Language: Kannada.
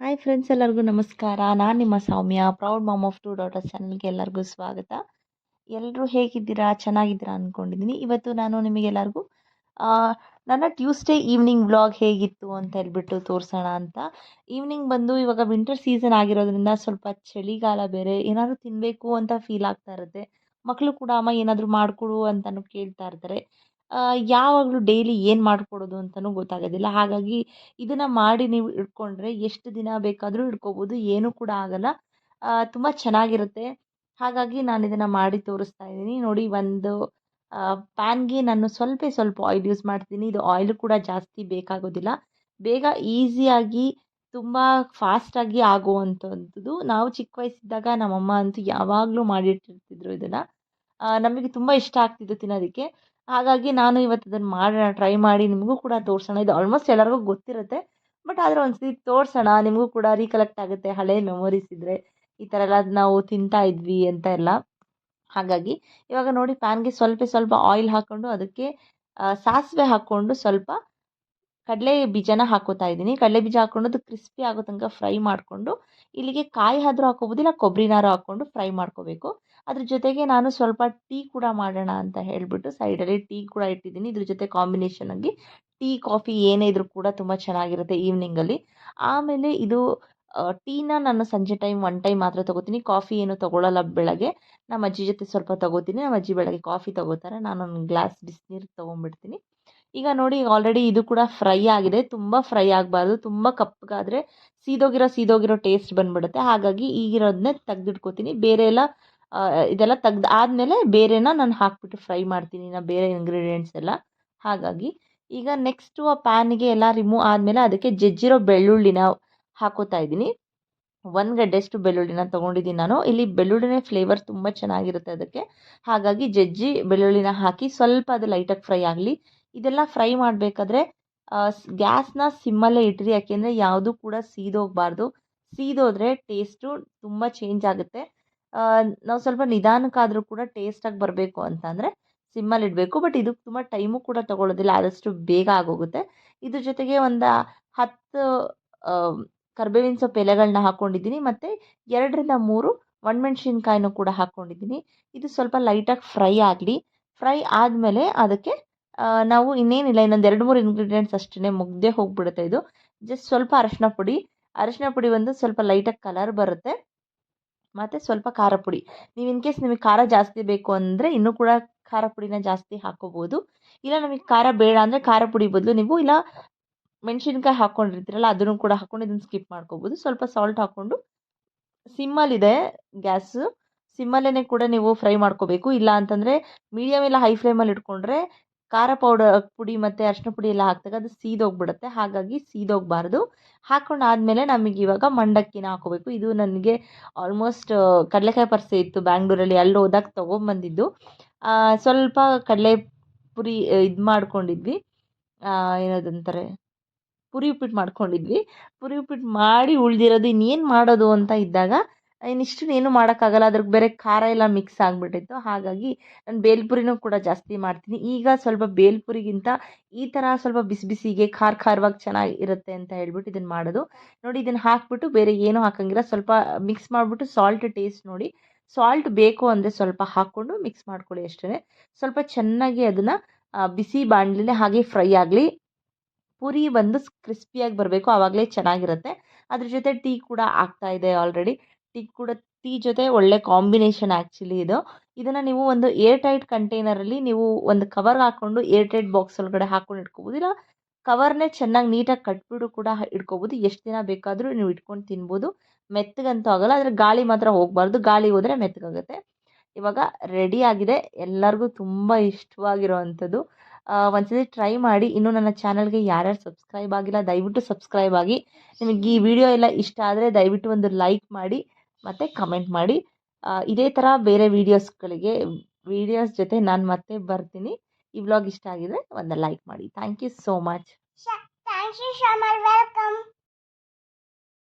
ಹಾಯ್ ಫ್ರೆಂಡ್ಸ್ ಎಲ್ಲರಿಗೂ ನಮಸ್ಕಾರ. ನಾನು ನಿಮ್ಮ Soumya proud mom of two daughter ಚಾನಲ್ಗೆ ಎಲ್ಲರಿಗೂ ಸ್ವಾಗತ. ಎಲ್ಲರೂ ಹೇಗಿದ್ದೀರಾ? ಚೆನ್ನಾಗಿದ್ದೀರಾ ಅಂದ್ಕೊಂಡಿದ್ದೀನಿ ಇವತ್ತು ನಾನು ನಿಮಗೆಲ್ಲರಿಗೂ ನನ್ನ ಟ್ಯೂಸ್ಡೇ ಈವ್ನಿಂಗ್ ವ್ಲಾಗ್ ಹೇಗಿತ್ತು ಅಂತ ಹೇಳ್ಬಿಟ್ಟು ತೋರಿಸೋಣ ಅಂತ. ಈವ್ನಿಂಗ್ ಬಂದು ಇವಾಗ ವಿಂಟರ್ ಸೀಸನ್ ಆಗಿರೋದ್ರಿಂದ ಸ್ವಲ್ಪ ಚಳಿಗಾಲ ಬೇರೆ, ಏನಾದರೂ ತಿನ್ನಬೇಕು ಅಂತ ಫೀಲ್ ಆಗ್ತಾ ಇರುತ್ತೆ. ಮಕ್ಕಳು ಕೂಡ, ಅಮ್ಮ ಏನಾದರೂ ಮಾಡಿಕೊಡು ಅಂತಲೂ ಕೇಳ್ತಾ ಇರ್ತಾರೆ. ಯಾವಾಗಲೂ ಡೈಲಿ ಏನು ಮಾಡಿಕೊಡೋದು ಅಂತಲೂ ಗೊತ್ತಾಗೋದಿಲ್ಲ. ಹಾಗಾಗಿ ಇದನ್ನು ಮಾಡಿ ನೀವು ಇಟ್ಕೊಂಡ್ರೆ ಎಷ್ಟು ದಿನ ಬೇಕಾದರೂ ಇಟ್ಕೋಬೋದು ಏನೂ ಕೂಡ ಆಗಲ್ಲ. ತುಂಬ ಚೆನ್ನಾಗಿರುತ್ತೆ. ಹಾಗಾಗಿ ನಾನು ಇದನ್ನು ಮಾಡಿ ತೋರಿಸ್ತಾ ಇದ್ದೀನಿ. ನೋಡಿ ಒಂದು ಪ್ಯಾನ್ಗೆ ನಾನು ಸ್ವಲ್ಪ ಸ್ವಲ್ಪ ಆಯಿಲ್ ಯೂಸ್ ಮಾಡ್ತೀನಿ. ಇದು ಆಯಿಲ್ ಕೂಡ ಜಾಸ್ತಿ ಬೇಕಾಗೋದಿಲ್ಲ. ಬೇಗ ಈಸಿಯಾಗಿ ತುಂಬ ಫಾಸ್ಟಾಗಿ ಆಗುವಂಥದ್ದು. ನಾವು ಚಿಕ್ಕ ವಯಸ್ಸಿದ್ದಾಗ ನಮ್ಮಮ್ಮ ಅಂತೂ ಯಾವಾಗಲೂ ಮಾಡಿಟ್ಟಿರ್ತಿದ್ರು ಇದನ್ನು. ನಮಗೆ ತುಂಬ ಇಷ್ಟ ಆಗ್ತಿತ್ತು ತಿನ್ನೋದಕ್ಕೆ. ಹಾಗಾಗಿ ನಾನು ಇವತ್ತು ಅದನ್ನು ಮಾಡೋಣ ಟ್ರೈ ಮಾಡಿ, ನಿಮಗೂ ಕೂಡ ತೋರಿಸೋಣ. ಇದು ಆಲ್ಮೋಸ್ಟ್ ಎಲ್ಲರಿಗೂ ಗೊತ್ತಿರುತ್ತೆ ಬಟ್ ಆದರೆ ಒಂದು ಸತಿ ತೋರಿಸೋಣ, ನಿಮಗೂ ಕೂಡ ರೀಕಲೆಕ್ಟ್ ಆಗುತ್ತೆ, ಹಳೆ ಮೆಮೊರೀಸ್ ಇದ್ದರೆ ಈ ಥರ ಎಲ್ಲ ನಾವು ತಿಂತಾ ಇದ್ವಿ ಅಂತ ಎಲ್ಲ. ಹಾಗಾಗಿ ಇವಾಗ ನೋಡಿ ಪ್ಯಾನ್ಗೆ ಸ್ವಲ್ಪ ಸ್ವಲ್ಪ ಆಯಿಲ್ ಹಾಕ್ಕೊಂಡು ಅದಕ್ಕೆ ಸಾಸಿವೆ ಹಾಕ್ಕೊಂಡು ಸ್ವಲ್ಪ ಕಡಲೆ ಬೀಜನ ಹಾಕೋತಾ ಇದ್ದೀನಿ. ಕಡಲೆ ಬೀಜ ಹಾಕ್ಕೊಂಡು ಅದು ಕ್ರಿಸ್ಪಿ ಆಗೋ ತನಕ ಫ್ರೈ ಮಾಡಿಕೊಂಡು, ಇಲ್ಲಿಗೆ ಕಾಯಿ ಆದರೂ ಹಾಕೋಬೋದು, ಇಲ್ಲ ಕೊಬ್ಬರಿನಾರು ಹಾಕ್ಕೊಂಡು ಫ್ರೈ ಮಾಡ್ಕೋಬೇಕು. ಅದ್ರ ಜೊತೆಗೆ ನಾನು ಸ್ವಲ್ಪ ಟೀ ಕೂಡ ಮಾಡೋಣ ಅಂತ ಹೇಳಿಬಿಟ್ಟು ಸೈಡಲ್ಲಿ ಟೀ ಕೂಡ ಇಟ್ಟಿದ್ದೀನಿ. ಇದ್ರ ಜೊತೆ ಕಾಂಬಿನೇಷನ್ ಆಗಿ ಟೀ, ಕಾಫಿ ಏನೇ ಇದ್ರೂ ಕೂಡ ತುಂಬ ಚೆನ್ನಾಗಿರುತ್ತೆ ಈವ್ನಿಂಗಲ್ಲಿ ಆಮೇಲೆ ಇದು ಟೀನ ನಾನು ಸಂಜೆ ಟೈಮ್ ಒನ್ ಟೈಮ್ ಮಾತ್ರ ತೊಗೋತೀನಿ. ಕಾಫಿ ಏನು ತೊಗೊಳ್ಳಲ್ಲ ಬೆಳಗ್ಗೆ. ನಮ್ಮ ಅಜ್ಜಿ ಜೊತೆ ಸ್ವಲ್ಪ ತೊಗೋತೀನಿ. ನಮ್ಮ ಅಜ್ಜಿ ಬೆಳಗ್ಗೆ ಕಾಫಿ ತೊಗೋತಾರೆ. ನಾನು ಒಂದು ಗ್ಲಾಸ್ ಬಿಸಿನೀರು ತೊಗೊಂಡ್ಬಿಡ್ತೀನಿ. ಈಗ ನೋಡಿ ಆಲ್ರೆಡಿ ಇದು ಕೂಡ ಫ್ರೈ ಆಗಿದೆ. ತುಂಬ ಫ್ರೈ ಆಗಬಾರ್ದು. ತುಂಬ ಕಪ್ಪಗಾದರೆ ಸೀದೋಗಿರೋ ಸೀದೋಗಿರೋ ಟೇಸ್ಟ್ ಬಂದ್ಬಿಡುತ್ತೆ. ಹಾಗಾಗಿ ಈಗಿರೋದನ್ನೇ ತೆಗ್ದಿಟ್ಕೋತೀನಿ. ಬೇರೆ ಎಲ್ಲ ಇದೆಲ್ಲ ತೆಗ್ದು ಆದಮೇಲೆ ಬೇರೆನ ನಾನು ಹಾಕ್ಬಿಟ್ಟು ಫ್ರೈ ಮಾಡ್ತೀನಿ ನಾನು ಬೇರೆ ಇಂಗ್ರೀಡಿಯೆಂಟ್ಸ್ ಎಲ್ಲ. ಹಾಗಾಗಿ ಈಗ ನೆಕ್ಸ್ಟು ಆ ಪ್ಯಾನಿಗೆ ಎಲ್ಲ ರಿಮೂವ್ ಆದಮೇಲೆ ಅದಕ್ಕೆ ಜಜ್ಜಿರೋ ಬೆಳ್ಳುಳ್ಳಿನ ಹಾಕೋತಾ ಇದ್ದೀನಿ. ಒಂದು ಗಡ್ಡೆಷ್ಟು ಬೆಳ್ಳುಳ್ಳಿನ ತೊಗೊಂಡಿದ್ದೀನಿ ನಾನು. ಇಲ್ಲಿ ಬೆಳ್ಳುಳ್ಳಿನ ಫ್ಲೇವರ್ ತುಂಬ ಚೆನ್ನಾಗಿರುತ್ತೆ ಅದಕ್ಕೆ. ಹಾಗಾಗಿ ಜಜ್ಜಿ ಬೆಳ್ಳುಳ್ಳಿನ ಹಾಕಿ ಸ್ವಲ್ಪ ಅದು ಲೈಟಾಗಿ ಫ್ರೈ ಆಗಲಿ. ಇದೆಲ್ಲ ಫ್ರೈ ಮಾಡಬೇಕಾದ್ರೆ ಗ್ಯಾಸ್ನ ಸಿಮ್ಮಲ್ಲೇ ಇಟ್ಟಿರಿ ಯಾಕೆಂದರೆ ಯಾವುದೂ ಕೂಡ ಸೀದೋಗಬಾರ್ದು. ಸೀದೋದ್ರೆ ಟೇಸ್ಟು ತುಂಬ ಚೇಂಜ್ ಆಗುತ್ತೆ. ನಾವು ಸ್ವಲ್ಪ ನಿಧಾನಕ್ಕಾದರೂ ಕೂಡ ಟೇಸ್ಟಾಗಿ ಬರಬೇಕು ಅಂತಂದರೆ ಸಿಮ್ಮಲ್ಲಿ ಇಡಬೇಕು. ಬಟ್ ಇದು ತುಂಬ ಟೈಮು ಕೂಡ ತಗೊಳ್ಳೋದಿಲ್ಲ ಆದಷ್ಟು ಬೇಗ ಆಗೋಗುತ್ತೆ. ಇದ್ರ ಜೊತೆಗೆ ಒಂದು ಹತ್ತು ಕರ್ಬೇವಿನ ಸೊಪ್ಪು ಎಲೆಗಳನ್ನ ಹಾಕ್ಕೊಂಡಿದ್ದೀನಿ ಮತ್ತು ಎರಡರಿಂದ ಮೂರು ಒಣಮೆಣ್ಸಿನ್ಕಾಯಿನೂ ಕೂಡ ಹಾಕ್ಕೊಂಡಿದ್ದೀನಿ ಇದು ಸ್ವಲ್ಪ ಲೈಟಾಗಿ ಫ್ರೈ ಆಗಲಿ. ಫ್ರೈ ಆದಮೇಲೆ ಅದಕ್ಕೆ ನಾವು ಇನ್ನೇನಿಲ್ಲ, ಇನ್ನೊಂದು ಎರಡು ಮೂರು ಇಂಗ್ರೀಡಿಯೆಂಟ್ಸ್ ಅಷ್ಟೇ ಮುಗ್ದೇ ಹೋಗಿಬಿಡುತ್ತೆ ಇದು. ಜಸ್ಟ್ ಸ್ವಲ್ಪ ಅರಶಿನ ಪುಡಿ. ಅರಶಿನ ಪುಡಿ ಒಂದು ಸ್ವಲ್ಪ ಲೈಟಾಗಿ ಕಲರ್ ಬರುತ್ತೆ. ಮತ್ತು ಸ್ವಲ್ಪ ಖಾರ ಪುಡಿ. ನೀವು ಇನ್ ಕೇಸ್ ನಿಮಗೆ ಖಾರ ಜಾಸ್ತಿ ಬೇಕು ಅಂದರೆ ಇನ್ನೂ ಕೂಡ ಖಾರ ಪುಡಿನ ಜಾಸ್ತಿ ಹಾಕ್ಕೋಬೋದು ಇಲ್ಲ ನಮಗೆ ಖಾರ ಬೇಡ ಅಂದರೆ ಖಾರ ಪುಡಿ ಬದಲು ನೀವು ಇಲ್ಲ ಮೆಣಸಿನ್ಕಾಯಿ ಹಾಕ್ಕೊಂಡಿರ್ತೀರಲ್ಲ ಅದನ್ನು ಕೂಡ ಹಾಕ್ಕೊಂಡು ಇದನ್ನು ಸ್ಕಿಪ್ ಮಾಡ್ಕೋಬೋದು. ಸ್ವಲ್ಪ ಸಾಲ್ಟ್ ಹಾಕ್ಕೊಂಡು ಸಿಮ್ಮಲ್ಲಿದೆ ಗ್ಯಾಸು. ಸಿಮ್ಮಲ್ಲೇ ಕೂಡ ನೀವು ಫ್ರೈ ಮಾಡ್ಕೋಬೇಕು. ಇಲ್ಲ ಅಂತಂದರೆ ಮೀಡಿಯಮ್ ಇಲ್ಲ ಹೈ ಫ್ಲೇಮಲ್ಲಿ ಇಟ್ಕೊಂಡ್ರೆ ಖಾರ ಪೌಡರ್ ಪುಡಿ ಮತ್ತು ಅರಿಶಿನ ಪುಡಿ ಎಲ್ಲ ಹಾಕಿದಾಗ ಅದು ಸೀದೋಗ್ಬಿಡುತ್ತೆ. ಹಾಗಾಗಿ ಸೀದೋಗಬಾರ್ದು. ಹಾಕೊಂಡು ಆದಮೇಲೆ ನಮಗೆ ಇವಾಗ ಮಂಡಕ್ಕಿನ ಹಾಕೋಬೇಕು. ಇದು ನನಗೆ ಆಲ್ಮೋಸ್ಟ್ ಕಡಲೆಕಾಯಿ ಪರ್ಸೆ ಇತ್ತು ಬ್ಯಾಂಗ್ಳೂರಲ್ಲಿ. ಅಲ್ಲಿ ಹೋದಾಗ ತೊಗೊಂಬಂದಿದ್ದು. ಸ್ವಲ್ಪ ಕಡಲೆ ಪುರಿ ಇದು ಮಾಡ್ಕೊಂಡಿದ್ವಿ. ಏನದಂತಾರೆ? ಪುರಿ ಉಪ್ಪಿಟ್ಟು ಮಾಡ್ಕೊಂಡಿದ್ವಿ. ಪುರಿ ಉಪ್ಪಿಟ್ಟು ಮಾಡಿ ಉಳಿದಿರೋದು ಇನ್ನೇನು ಮಾಡೋದು ಅಂತ ಇದ್ದಾಗ ಇನ್ನಿಷ್ಟು ಏನು ಮಾಡೋಕ್ಕಾಗಲ್ಲ. ಅದ್ರಿಗೆ ಬೇರೆ ಖಾರ ಎಲ್ಲ ಮಿಕ್ಸ್ ಆಗಿಬಿಟ್ಟಿತ್ತು. ಹಾಗಾಗಿ ನಾನು ಬೇಲ್ಪುರಿನೂ ಕೂಡ ಜಾಸ್ತಿ ಮಾಡ್ತೀನಿ. ಈಗ ಸ್ವಲ್ಪ ಬೇಲ್ಪುರಿಗಿಂತ ಈ ಥರ ಸ್ವಲ್ಪ ಬಿಸಿ ಬಿಸಿಗೆ ಖಾರ ಖಾರವಾಗಿ ಚೆನ್ನಾಗಿ ಇರುತ್ತೆ ಅಂತ ಹೇಳ್ಬಿಟ್ಟು ಇದನ್ನು ಮಾಡೋದು. ನೋಡಿ ಇದನ್ನು ಹಾಕ್ಬಿಟ್ಟು ಬೇರೆ ಏನೂ ಹಾಕಂಗಿಲ್ಲ. ಸ್ವಲ್ಪ ಮಿಕ್ಸ್ ಮಾಡಿಬಿಟ್ಟು ಸಾಲ್ಟ್ ಟೇಸ್ಟ್ ನೋಡಿ. ಸಾಲ್ಟ್ ಬೇಕು ಅಂದರೆ ಸ್ವಲ್ಪ ಹಾಕ್ಕೊಂಡು ಮಿಕ್ಸ್ ಮಾಡ್ಕೊಳ್ಳಿ ಅಷ್ಟೇ ಸ್ವಲ್ಪ ಚೆನ್ನಾಗಿ ಅದನ್ನು ಬಿಸಿ ಬಾಣಲಿನೇ ಹಾಗೆ ಫ್ರೈ ಆಗಲಿ. ಪುರಿ ಬಂದು ಕ್ರಿಸ್ಪಿಯಾಗಿ ಬರಬೇಕು. ಆವಾಗಲೇ ಚೆನ್ನಾಗಿರುತ್ತೆ. ಅದ್ರ ಜೊತೆ ಟೀ ಕೂಡ ಆಗ್ತಾ ಇದೆ ಆಲ್ರೆಡಿ ಟೀ ಕೂಡ ಟೀ ಜೊತೆ ಒಳ್ಳೆ ಕಾಂಬಿನೇಷನ್ ಆ್ಯಕ್ಚುಲಿ ಇದು. ಇದನ್ನು ನೀವು ಒಂದು ಏರ್ ಟೈಟ್ ಕಂಟೈನರಲ್ಲಿ ನೀವು ಒಂದು ಕವರ್ ಹಾಕ್ಕೊಂಡು ಏರ್ ಟೈಟ್ ಬಾಕ್ಸ್ ಒಳಗಡೆ ಹಾಕ್ಕೊಂಡು ಇಟ್ಕೋಬೋದು. ಇಲ್ಲ ಕವರ್ನೇ ಚೆನ್ನಾಗಿ ನೀಟಾಗಿ ಕಟ್ಬಿಟ್ಟು ಕೂಡ ಇಟ್ಕೋಬೋದು. ಎಷ್ಟು ದಿನ ಬೇಕಾದರೂ ನೀವು ಇಟ್ಕೊಂಡು ತಿನ್ಬೋದು. ಮೆತ್ತಗಂತೂ ಆಗೋಲ್ಲ, ಆದರೆ ಗಾಳಿ ಮಾತ್ರ ಹೋಗಬಾರ್ದು. ಗಾಳಿ ಹೋದರೆ ಮೆತ್ತಗಾಗುತ್ತೆ. ಇವಾಗ ರೆಡಿ ಆಗಿದೆ. ಎಲ್ಲರಿಗೂ ತುಂಬ ಇಷ್ಟವಾಗಿರೋ ಅಂಥದ್ದು ಒಂದ್ಸತಿ ಟ್ರೈ ಮಾಡಿ. ಇನ್ನೂ ನನ್ನ ಚಾನಲ್ಗೆ ಯಾರ್ಯಾರು ಸಬ್ಸ್ಕ್ರೈಬ್ ಆಗಿಲ್ಲ, ದಯವಿಟ್ಟು ಸಬ್ಸ್ಕ್ರೈಬ್ ಆಗಿ. ನಿಮಗೆ ಈ ವಿಡಿಯೋ ಎಲ್ಲ ಇಷ್ಟ ಆದರೆ ದಯವಿಟ್ಟು ಒಂದು ಲೈಕ್ ಮಾಡಿ. ಮತ್ತು ಕಮೆಂಟ್ ಮಾಡಿ. ಇದೇ ಥರ ಬೇರೆ ವೀಡಿಯೋಸ್ಗಳಿಗೆ ವೀಡಿಯೋಸ್ ಜೊತೆ ನಾನು ಮತ್ತೆ ಬರ್ತೀನಿ. ಈ ವ್ಲಾಗ್ ಇಷ್ಟ ಆಗಿದ್ರೆ ಒಂದು ಲೈಕ್ ಮಾಡಿ. Thank you so much thank you Welcome.